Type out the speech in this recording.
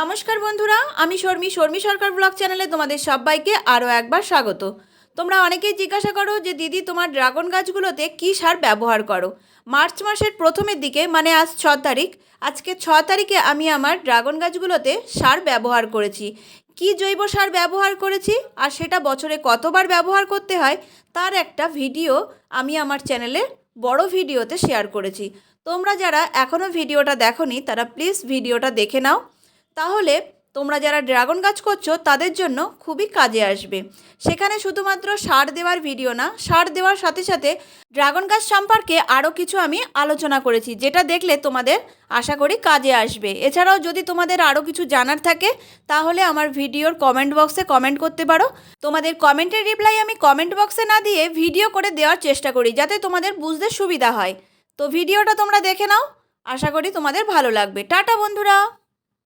নমস্কার বন্ধুরা, আমি শর্মি শর্মি সরকার ব্লগ চ্যানেলে তোমাদের সবাইকে আরও একবার স্বাগত। তোমরা অনেকেই জিজ্ঞাসা করো যে, দিদি, তোমার ড্রাগন গাছগুলোতে কী সার ব্যবহার করো? মার্চ মাসের প্রথমের দিকে মানে আজ ছ তারিখ, আজকে ছ তারিখে আমি আমার ড্রাগন গাছগুলোতে সার ব্যবহার করেছি। কি জৈব সার ব্যবহার করেছি আর সেটা বছরে কতবার ব্যবহার করতে হয়, তার একটা ভিডিও আমি আমার চ্যানেলে বড় ভিডিওতে শেয়ার করেছি। তোমরা যারা এখনও ভিডিওটা দেখোনি, তারা প্লিজ ভিডিওটা দেখে নাও। তাহলে তোমরা যারা ড্রাগন গাছ করছ, তাদের জন্য খুবই কাজে আসবে। সেখানে শুধুমাত্র সার দেওয়ার ভিডিও না, সার দেওয়ার সাথে সাথে ড্রাগন গাছ সম্পর্কে আরও কিছু আমি আলোচনা করেছি, যেটা দেখলে তোমাদের আশা করি কাজে আসবে। এছাড়াও যদি তোমাদের আরও কিছু জানার থাকে, তাহলে আমার ভিডিওর কমেন্ট বক্সে কমেন্ট করতে পারো। তোমাদের কমেন্টের রিপ্লাই আমি কমেন্ট বক্সে না দিয়ে ভিডিও করে দেওয়ার চেষ্টা করি, যাতে তোমাদের বুঝতে সুবিধা হয়। তো ভিডিওটা তোমরা দেখে নাও, আশা করি তোমাদের ভালো লাগবে। টাটা বন্ধুরা!